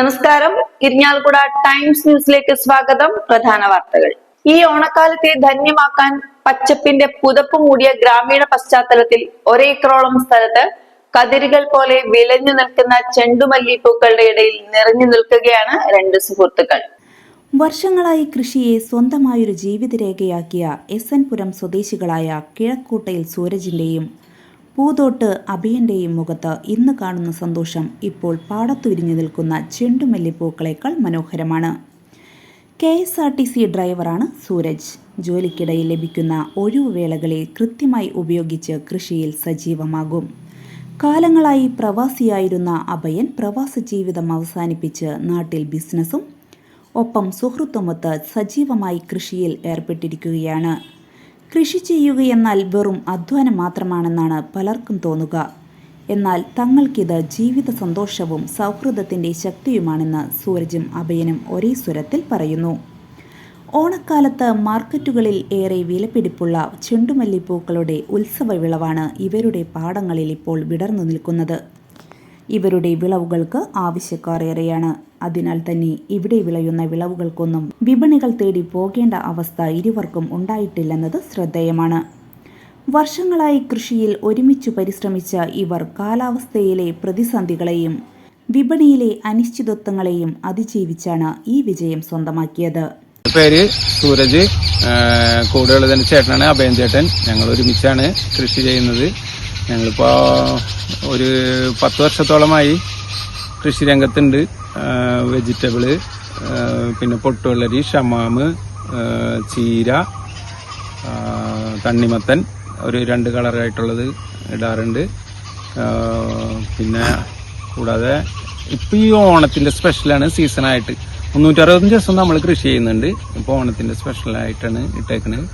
നമസ്കാരം. ഇരിഞ്ഞാൽക്കുട ടൈംസ് ന്യൂസിലേക്ക് സ്വാഗതം. പ്രധാന വാർത്തകൾ. ഈ ഓണക്കാലത്തെ ധന്യമാക്കാൻ പച്ചപ്പിന്റെ പുതപ്പ് മൂടിയ ഗ്രാമീണ പശ്ചാത്തലത്തിൽ ഒരേക്കറോളം സ്ഥലത്ത് കതിരുകൾ പോലെ വിലഞ്ഞു നിൽക്കുന്ന ചെണ്ടുമല്ലിപ്പൂക്കളുടെ ഇടയിൽ നിറഞ്ഞു നിൽക്കുകയാണ് രണ്ട് സുഹൃത്തുക്കൾ. വർഷങ്ങളായി കൃഷിയെ സ്വന്തമായൊരു ജീവിതരേഖയാക്കിയ എസ് എൻ പുരം സ്വദേശികളായ കിഴക്കൂട്ടയിൽ സൂരജിന്റെയും പൂതോട്ട് അഭയന്റെയും മുഖത്ത് ഇന്ന് കാണുന്ന സന്തോഷം ഇപ്പോൾ പാടത്തു വിരിഞ്ഞു നിൽക്കുന്ന ചെണ്ടുമല്ലിപ്പൂക്കളേക്കാൾ മനോഹരമാണ്. K S R T C ഡ്രൈവറാണ് സൂരജ്. ജോലിക്കിടയിൽ ലഭിക്കുന്ന ഒഴിവുവേളകളെ കൃത്യമായി ഉപയോഗിച്ച് കൃഷിയിൽ സജീവമാകും. കാലങ്ങളായി പ്രവാസിയായിരുന്ന അഭയൻ പ്രവാസ ജീവിതം അവസാനിപ്പിച്ച് നാട്ടിൽ ബിസിനസ്സും ഒപ്പം സുഹൃത്തുമൊത്ത് സജീവമായി കൃഷിയിൽ ഏർപ്പെട്ടിരിക്കുകയാണ്. കൃഷി ചെയ്യുകയെന്നാൽ വെറും അധ്വാനം മാത്രമാണെന്നാണ് പലർക്കും തോന്നുക. എന്നാൽ തങ്ങൾക്കിത് ജീവിത സന്തോഷവും സൗഹൃദത്തിന്റെ ശക്തിയുമാണെന്ന് സൂരജും അഭയനും ഒരേ സ്വരത്തിൽ പറയുന്നു. ഓണക്കാലത്ത് മാർക്കറ്റുകളിൽ ഏറെ വിലപിടിപ്പുള്ള ചെണ്ടുമല്ലിപ്പൂക്കളുടെ ഉത്സവ വിളവാണ് ഇവരുടെ പാടങ്ങളിൽ ഇപ്പോൾ വിടർന്നു നിൽക്കുന്നത്. ഇവരുടെ വിളവുകൾക്ക് ആവശ്യക്കാർ ഏറെയാണ്. അതിനാൽ തന്നെ ഇവിടെ വിളയുന്ന വിളവുകൾക്കൊന്നും വിപണികൾ തേടി പോകേണ്ട അവസ്ഥ ഇരുവർക്കും ഉണ്ടായിട്ടില്ലെന്നത് ശ്രദ്ധേയമാണ്. വർഷങ്ങളായി കൃഷിയിൽ ഒരുമിച്ച് പരിശ്രമിച്ച ഇവർ കാലാവസ്ഥയിലെ പ്രതിസന്ധികളെയും വിപണിയിലെ അനിശ്ചിതത്വങ്ങളെയും അതിജീവിച്ചാണ് ഈ വിജയം സ്വന്തമാക്കിയത്. പേര് സൂരജ്. കൂടുതൽ ചേട്ടനാണ് അഭയൻ ചേട്ടൻ. ഞങ്ങൾ ഒരുമിച്ചാണ് കൃഷി ചെയ്യുന്നത്. ഞങ്ങളിപ്പോ ഒരു പത്ത് വർഷത്തോളമായി കൃഷി രംഗത്തുണ്ട്. വെജിറ്റബിൾ പിന്നെ പൊട്ടുവെള്ളരി ഷമാമ് ചീര തണ്ണിമത്തൻ ഒരു രണ്ട് കളറായിട്ടുള്ളത് ഇടാറുണ്ട്. പിന്നെ കൂടാതെ ഇപ്പം ഈ ഓണത്തിന്റെ സ്പെഷ്യലാണ് സീസണായിട്ട്. മുന്നൂറ്ററുപത്തഞ്ച് ദിവസം നമ്മൾ കൃഷി ചെയ്യുന്നുണ്ട്. ഇപ്പോൾ ഓണത്തിന്റെ സ്പെഷ്യലായിട്ടാണ് ഇട്ടേക്കുന്നത്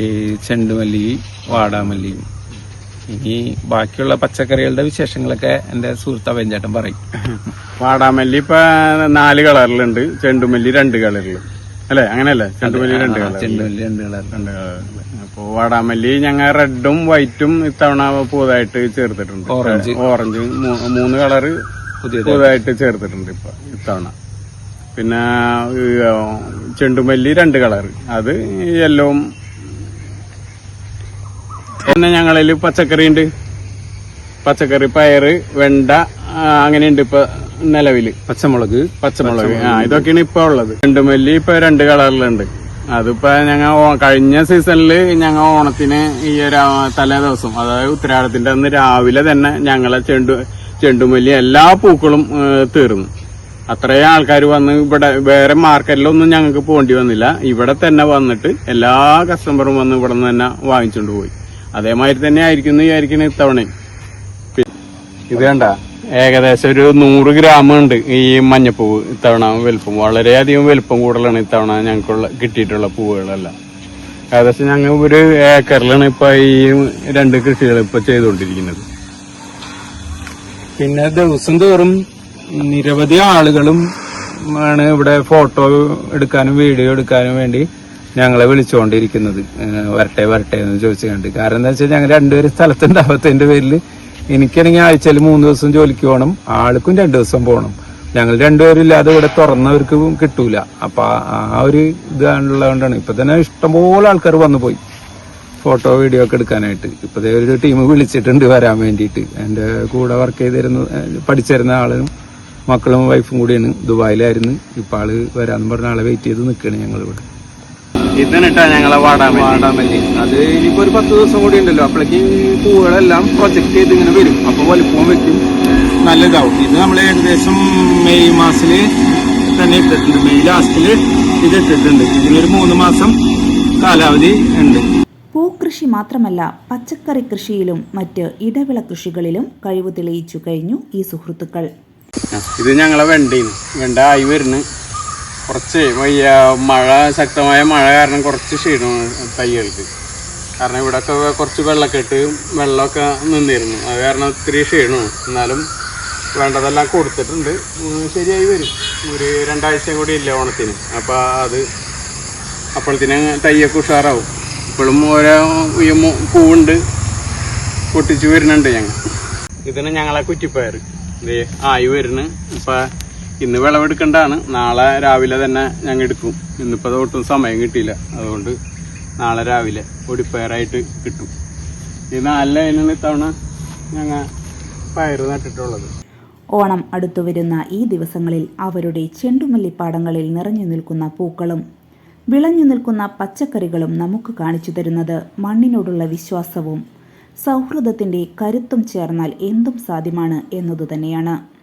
ഈ ചെണ്ടുമല്ലി വാടാമല്ലിയും ഇനി ബാക്കിയുള്ള പച്ചക്കറികളുടെ വിശേഷങ്ങളൊക്കെ എന്റെ സുഹൃത്ത് അവഞ്ചേട്ടൻ പറയും. വാടാമല്ലി ഇപ്പൊ നാല് കളറിലുണ്ട്. ചെണ്ടുമല്ലി രണ്ട് കളറിൽ അല്ലെ? അങ്ങനെയല്ലേ? ചെണ്ടുമല്ലി രണ്ട് കളർ ചെണ്ടുമല്ലി രണ്ട് കളർ രണ്ട് കളർ അപ്പൊ വാടാമല്ലി ഞങ്ങൾ റെഡും വൈറ്റും ഇത്തവണ പുതുതായിട്ട് ചേർത്തിട്ടുണ്ട്. ഓറഞ്ച്. ഓറഞ്ച് മൂന്ന് കളറ് പുതിയതായിട്ട്. പുതുതായിട്ട് ചേർത്തിട്ടുണ്ട് ഇപ്പൊ ഇത്തവണ. പിന്നെ ചെണ്ടുമല്ലി രണ്ട് കളർ അത് യെല്ലോവും പിന്നെ ഞങ്ങളിൽ പച്ചക്കറി ഉണ്ട് പച്ചക്കറി പയറ് വെണ്ട അങ്ങനെയുണ്ട് ഇപ്പൊ നിലവിൽ. പച്ചമുളക്. പച്ചമുളക്. ആ ഇതൊക്കെയാണ് ഇപ്പൊ ഉള്ളത്. ചെണ്ടുമല്ലി ഇപ്പൊ രണ്ട് കളറിലുണ്ട്. അതിപ്പോ ഞങ്ങൾ കഴിഞ്ഞ സീസണിൽ ഞങ്ങൾ ഓണത്തിന് ഈ ഒരു തലേ ദിവസം അതായത് ഉത്തരാടത്തിന്റെ അന്ന് രാവിലെ തന്നെ ഞങ്ങളെ ചെണ്ടു ചെണ്ടുമല്ലി എല്ലാ പൂക്കളും തീർന്നു. അത്രയും ആൾക്കാർ വന്ന് ഇവിടെ വേറെ മാർക്കറ്റിലൊന്നും ഞങ്ങൾക്ക് പോകേണ്ടി വന്നില്ല. ഇവിടെ തന്നെ വന്നിട്ട് എല്ലാ കസ്റ്റമറും വന്ന് ഇവിടെ നിന്ന് തന്നെ വാങ്ങിച്ചുകൊണ്ട് പോയി. അതേമാതിരി തന്നെ ആയിരിക്കും എന്ന് വിചാരിക്കണ ഇത്തവണയും. ഇത് കണ്ട? ഏകദേശം ഒരു നൂറ് ഗ്രാം ഉണ്ട് ഈ മഞ്ഞപ്പൂവ് ഇത്തവണ വലുപ്പം. വളരെയധികം വലുപ്പം കൂടുതലാണ് ഇത്തവണ ഞങ്ങൾക്കുള്ള കിട്ടിയിട്ടുള്ള പൂവുകളെല്ലാം. ഏകദേശം ഞങ്ങൾ ഒരു ഏക്കറിലാണ് ഇപ്പൊ ഈ രണ്ട് കൃഷികൾ ഇപ്പൊ ചെയ്തുകൊണ്ടിരിക്കുന്നത്. പിന്നെ ദിവസം തോറും നിരവധി ആളുകളും ആണ് ഇവിടെ ഫോട്ടോ എടുക്കാനും വീഡിയോ എടുക്കാനും വേണ്ടി ഞങ്ങളെ വിളിച്ചുകൊണ്ടിരിക്കുന്നത്. വരട്ടെ വരട്ടെ എന്ന് ചോദിച്ചു കണ്ട് കാരണം എന്താ വെച്ചാൽ ഞങ്ങൾ രണ്ടുപേരും സ്ഥലത്തുണ്ടാവാത്തതിന്റെ പേരിൽ എനിക്കാണെങ്കിൽ ആഴ്ചയിൽ മൂന്ന് ദിവസം ജോലിക്ക് പോകണം ആൾക്കും രണ്ട് ദിവസം പോകണം ഞങ്ങൾ രണ്ടുപേരും ഇല്ലാതെ ഇവിടെ തുറന്നവർക്ക് കിട്ടൂല. അപ്പോൾ ആ ഒരു ഇതാണുള്ളതുകൊണ്ടാണ് ഇപ്പം തന്നെ ഇഷ്ടംപോലെ ആൾക്കാർ വന്നു പോയി. ഫോട്ടോ വീഡിയോ ഒക്കെ എടുക്കാനായിട്ട്. ഇപ്പോഴത്തെ ഒരു ടീം വിളിച്ചിട്ടുണ്ട് വരാൻ വേണ്ടിയിട്ട്. എന്റെ കൂടെ വർക്ക് ചെയ്തിരുന്ന പഠിച്ചിരുന്ന ആളും മക്കളും വൈഫും കൂടിയാണ് ദുബായിലായിരുന്നു. ഇപ്പോൾ ആൾ വരാമെന്ന് പറഞ്ഞ ആളെ വെയിറ്റ് ചെയ്ത് നിൽക്കുകയാണ് ഞങ്ങൾ ഇവിടെ ഇതിനിട്ടാ ഞങ്ങളെ വാടാമല്ലി. വാടാമല്ലി. അത് ഇനിയിപ്പോ ഒരു പത്ത് ദിവസം കൂടി ഉണ്ടല്ലോ. അപ്പോഴേക്ക് പൂവുകളെല്ലാം പ്രൊജക്ട് ചെയ്ത് ഇങ്ങനെ വരും. അപ്പൊ വലിപ്പം വെക്കും. നല്ലതാവും. ഇത് നമ്മൾ ഏകദേശം മെയ് മാസത്തിൽ തന്നെ ഇട്ടിട്ടുണ്ട്. മെയ് ലാസ്റ്റിൽ ഇത് ഇട്ടിട്ടുണ്ട്. ഇതിനൊരു മൂന്ന് മാസം കാലാവധി ഉണ്ട്. പൂക്കൃഷി മാത്രമല്ല പച്ചക്കറി കൃഷിയിലും മറ്റ് ഇടവിള കൃഷികളിലും കഴിവ് തെളിയിച്ചു കഴിഞ്ഞു ഈ സുഹൃത്തുക്കൾ. ഇത് ഞങ്ങളെ വെണ്ടയും വെണ്ട ആയി വരുന്നു. കുറച്ച് മഴ ശക്തമായ മഴ കാരണം കുറച്ച് ക്ഷീണമാണ് തൈകൾക്ക് കാരണം ഇവിടെ ഒക്കെ കുറച്ച് വെള്ളക്കെട്ട് വെള്ളമൊക്കെ നിന്നിരുന്നു. അത് കാരണം ഒത്തിരി ക്ഷീണമാണ്. എന്നാലും വേണ്ടതെല്ലാം കൊടുത്തിട്ടുണ്ട്. ശരിയായി വരും. ഒരു രണ്ടാഴ്ച കൂടി ഇല്ല ഓണത്തിന്. അപ്പോൾ അത് അപ്പോഴത്തേന് തയ്യൊക്കെ ഉഷാറാവും. ഇപ്പോഴും ഓരോ പൂവുണ്ട്. പൊട്ടിച്ച് വരുന്നുണ്ട് ഞങ്ങൾ. ഇതിന് ഞങ്ങളെ കുറ്റിപ്പയർ. ഇത് ആയി വരുന്നു. ഇപ്പൊ ഇന്ന് വിളവെടുക്കേണ്ടതാണ് നാളെ രാവിലെ തന്നെ ഞങ്ങൾ എടുക്കും ഇന്നിപ്പോൾ ഒട്ടും സമയം കിട്ടിയില്ല. അതുകൊണ്ട് നാളെ രാവിലെ ഒടിപ്പയറായിട്ട് കിട്ടും. ഈ നാല് ലൈനാണ് ഇത്തവണ ഞങ്ങൾ പയറ് നട്ടിട്ടുള്ളത്. ഓണം അടുത്തു വരുന്ന ഈ ദിവസങ്ങളിൽ അവരുടെ ചെണ്ടുമല്ലിപ്പാടങ്ങളിൽ നിറഞ്ഞു നിൽക്കുന്ന പൂക്കളും വിളഞ്ഞു നിൽക്കുന്ന പച്ചക്കറികളും നമുക്ക് കാണിച്ചു തരുന്നത് മണ്ണിനോടുള്ള വിശ്വാസവും സൗഹൃദത്തിന്റെ കരുത്തും ചേർന്നാൽ എന്തും സാധ്യമാണ് എന്നതുതന്നെയാണ് കേരള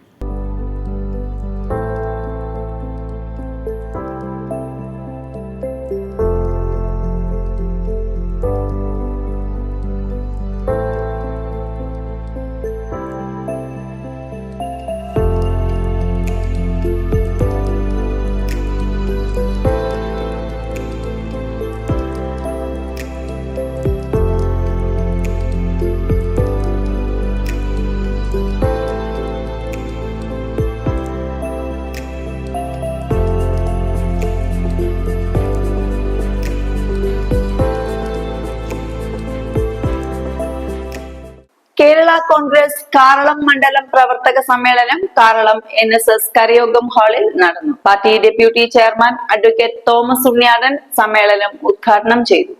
കോൺഗ്രസ് കാറളം മണ്ഡലം പ്രവർത്തക സമ്മേളനം കാറളം എൻ എസ് എസ് കരയോഗം ഹാളിൽ നടന്നു. Party deputy chairman advocate Thomas Unniyadan സമ്മേളനം ഉദ്ഘാടനം ചെയ്തു.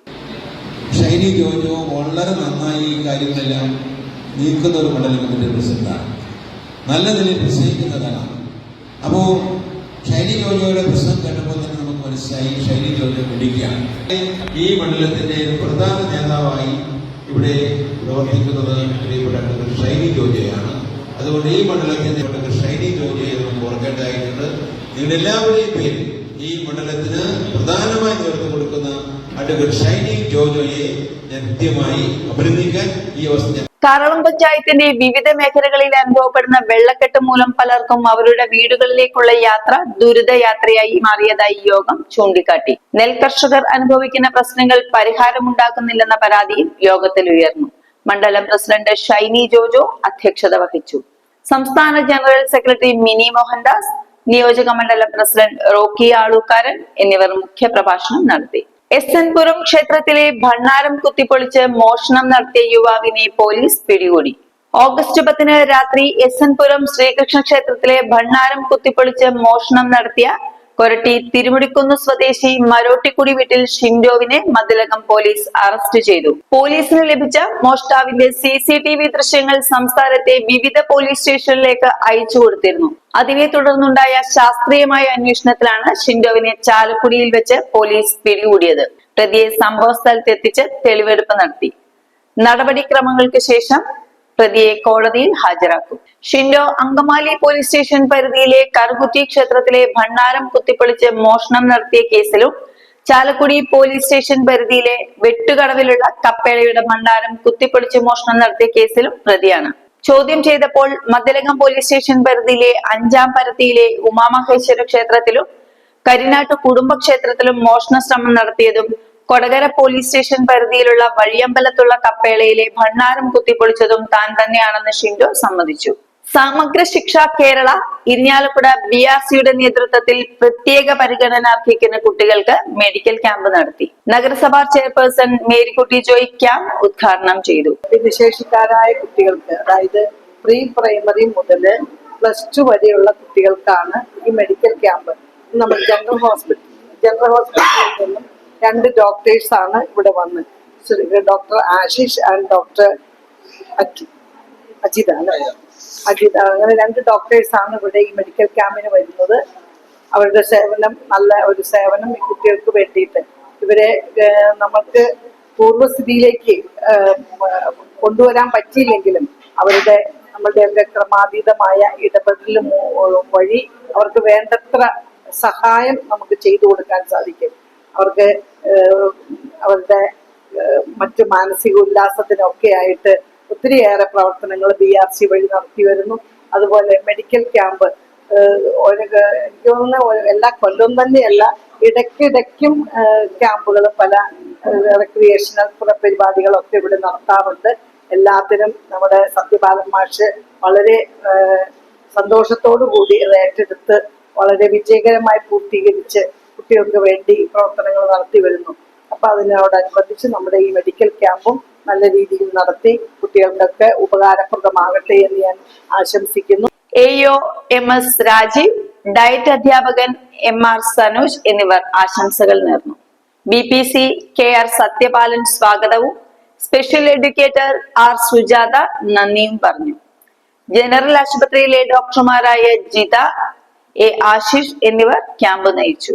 ഷൈനി ജോജോ വളരെ നന്നായി ഈ കാര്യങ്ങളെല്ലാം നീക്കുന്ന ഒരു മണ്ഡലത്തിന്റെ പ്രസിഡന്റാണ്. നല്ല നിലയിൽ പ്രസംഗിക്കുന്നതാണ് അപ്പോൾ ഷൈനി ജോജോയുടെ പ്രസംഗം കണ്ടപ്പോൾ തന്നെ നമുക്ക് മനസ്സിലായി ഷൈനി ജോജോ പിടിക്കുകയാണ്. ഈ മണ്ഡലത്തിന്റെ പ്രധാന നേതാവായി ഇവിടെ പ്രവർത്തിക്കുന്നത് പ്രിയപ്പെട്ട ഷൈനി ജോജയാണ്. അതുകൊണ്ട് ഈ മണ്ഡലത്തിന്റെ ഷൈനി ജോജയെ നമുക്ക് ഓർക്കേണ്ടതായിട്ടുണ്ട് നിങ്ങളുടെ എല്ലാവരുടെയും പേരിൽ ഈ മണ്ഡലത്തിന് പ്രധാനമായി നേതൃത്വം കൊടുക്കുന്ന അഡ്വക്കേറ്റ് ഷൈനി ജോജോയെ ഞാൻ കൃത്യമായി അഭിനന്ദിക്കാൻ ഈ അവസ്ഥ കാറളം പഞ്ചായത്തിന്റെ വിവിധ മേഖലകളിൽ അനുഭവപ്പെടുന്ന വെള്ളക്കെട്ട് മൂലം പലർക്കും അവരുടെ വീടുകളിലേക്കുള്ള യാത്ര ദുരിതയാത്രയായി മാറിയതായി യോഗം ചൂണ്ടിക്കാട്ടി. നെൽകർഷകർ അനുഭവിക്കുന്ന പ്രശ്നങ്ങൾ പരിഹാരമുണ്ടാക്കുന്നില്ലെന്ന പരാതിയും യോഗത്തിൽ ഉയർന്നു. മണ്ഡലം പ്രസിഡന്റ് ഷൈനി ജോജോ അധ്യക്ഷത വഹിച്ചു. സംസ്ഥാന ജനറൽ സെക്രട്ടറി മിനി മോഹൻദാസ് നിയോജക മണ്ഡലം പ്രസിഡന്റ് റോക്കി ആളൂക്കാരൻ എന്നിവർ മുഖ്യപ്രഭാഷണം നടത്തി. എസ് ക്ഷേത്രത്തിലെ ഭണ്ണാരം കുത്തിപ്പൊളിച്ച് മോഷണം നടത്തിയ യുവാവിനെ പോലീസ് പിടികൂടി. ഓഗസ്റ്റ് പത്തിന് രാത്രി എസ് ശ്രീകൃഷ്ണ ക്ഷേത്രത്തിലെ ഭണ്ണാരം കുത്തിപ്പൊളിച്ച് മോഷണം നടത്തിയ കൊരട്ടി തിരുമുടിക്കുന്ന് സ്വദേശി മരോട്ടിക്കുടി വീട്ടിൽ ഷിൻഡോവിനെ മതിലകം പോലീസ് അറസ്റ്റ് ചെയ്തു. പോലീസിന് ലഭിച്ച മോഷ്ടാവിന്റെ സി സി ടി വി ദൃശ്യങ്ങൾ സംസ്ഥാനത്തെ വിവിധ പോലീസ് സ്റ്റേഷനിലേക്ക് അയച്ചു കൊടുത്തിരുന്നു. അതിനെ തുടർന്നുണ്ടായ ശാസ്ത്രീയമായ അന്വേഷണത്തിലാണ് ഷിൻഡോവിനെ ചാലക്കുടിയിൽ വെച്ച് പോലീസ് പിടികൂടിയത്. പ്രതിയെ സംഭവ സ്ഥലത്തെത്തിച്ച് തെളിവെടുപ്പ് നടത്തി. നടപടിക്രമങ്ങൾക്ക് ശേഷം പ്രതിയെ കോടതിയിൽ ഹാജരാക്കും. ഷിൻഡോ അങ്കമാലി പോലീസ് സ്റ്റേഷൻ പരിധിയിലെ കറുകുറ്റി ക്ഷേത്രത്തിലെ ഭണ്ണാരം കുത്തിപ്പൊളിച്ച് മോഷണം നടത്തിയ കേസിലും ചാലക്കുടി പോലീസ് സ്റ്റേഷൻ പരിധിയിലെ വെട്ടുകടവിലുള്ള കപ്പേളയുടെ ഭണ്ഡാരം കുത്തിപ്പൊളിച്ച് മോഷണം നടത്തിയ കേസിലും പ്രതിയാണ്. ചോദ്യം ചെയ്തപ്പോൾ മദ്ദലകം പോലീസ് സ്റ്റേഷൻ പരിധിയിലെ അഞ്ചാം പരത്തിയിലെ ഉമാമഹേശ്വര ക്ഷേത്രത്തിലും കരിനാട്ട് കുടുംബക്ഷേത്രത്തിലും മോഷണ ശ്രമം നടത്തിയതും കൊടകര പോലീസ് സ്റ്റേഷൻ പരിധിയിലുള്ള വഴിയമ്പലത്തുള്ള കപ്പേളയിലെ ഭണ്ണാരം കുത്തിപ്പൊളിച്ചതും താൻ തന്നെയാണെന്ന് ഷിൻഡോ സമ്മതിച്ചു. സമഗ്ര ശിക്ഷ കേരള ഇരിഞ്ഞാലക്കുട ബി ആർ സിയുടെ നേതൃത്വത്തിൽ പ്രത്യേക പരിഗണന അർഹിക്കുന്ന കുട്ടികൾക്ക് മെഡിക്കൽ ക്യാമ്പ് നടത്തി. നഗരസഭാ ചെയർപേഴ്സൺ മേരിക്കുട്ടി ജോയ് ക്യാമ്പ് ഉദ്ഘാടനം ചെയ്തു. വിശേഷിക്കാരായ കുട്ടികൾക്ക് അതായത് പ്രീ പ്രൈമറി മുതൽ പ്ലസ് ടു വരെയുള്ള കുട്ടികൾക്കാണ് ഈ മെഡിക്കൽ ക്യാമ്പ്. നമ്മൾ ജനറൽ ഹോസ്പിറ്റൽ ജനറൽ ഹോസ്പിറ്റലിൽ നിന്നും രണ്ട് ഡോക്ടേഴ്സ് ആണ് ഇവിടെ വന്ന്. Doctor Ashish and doctor Ajitha അല്ലേ അജിത അങ്ങനെ രണ്ട് ഡോക്ടേഴ്സ് ആണ് ഇവിടെ ഈ മെഡിക്കൽ ക്യാമ്പിന് വരുന്നത്. അവരുടെ സേവനം നല്ല ഒരു സേവനം ഈ കുട്ടികൾക്ക് വേണ്ടിയിട്ട്. ഇവരെ നമുക്ക് പൂർവസ്ഥിതിയിലേക്ക് കൊണ്ടുവരാൻ പറ്റിയില്ലെങ്കിലും അവരുടെ നമ്മളുടെ ക്രമാതീതമായ ഇടപെടലും വഴി അവർക്ക് വേണ്ടത്ര സഹായം നമുക്ക് ചെയ്തു കൊടുക്കാൻ സാധിക്കും. അവർക്ക് അവരുടെ മറ്റു മാനസിക ഉല്ലാസത്തിനൊക്കെ ആയിട്ട് ഒത്തിരിയേറെ പ്രവർത്തനങ്ങൾ ബി ആർ സി വഴി നടത്തി വരുന്നു. അതുപോലെ മെഡിക്കൽ ക്യാമ്പ് എനിക്ക് തോന്നുന്ന എല്ലാ കൊല്ലവും തന്നെയല്ല ഇടയ്ക്കിടയ്ക്കും ക്യാമ്പുകൾ പല റിക്രിയേഷണൽ പരിപാടികളൊക്കെ ഇവിടെ നടത്താറുണ്ട്. എല്ലാത്തിനും നമ്മുടെ സത്യപാലൻ മാഷ് വളരെ സന്തോഷത്തോടു കൂടി ഏറ്റെടുത്ത് വളരെ വിജയകരമായി പൂർത്തീകരിച്ച് കുട്ടികൾക്ക് വേണ്ടി പ്രവർത്തനങ്ങൾ നടത്തി വരുന്നു. അപ്പൊ അതിനോടനുബന്ധിച്ച് നമ്മുടെ ഈ മെഡിക്കൽ ക്യാമ്പും നല്ല രീതിയിൽ നടത്തി കുട്ടികൾക്കൊക്കെ ഉപകാരപ്രദമാകട്ടെ എന്ന് ഞാൻ ആശംസിക്കുന്നു. A M S Rajeev DIET അധ്യാപകൻ എം ആർ സനോജ് എന്നിവർ ആശംസകൾ നേർന്നു. B P C K R Sathyapalan സ്വാഗതവും. സ്പെഷ്യൽ എഡ്യൂക്കേറ്റർ ആർ സുജാത നന്ദിയും പറഞ്ഞു. ജനറൽ ആശുപത്രിയിലെ ഡോക്ടർമാരായ ജിത എ ആശിഷ് എന്നിവർ ക്യാമ്പ് നയിച്ചു.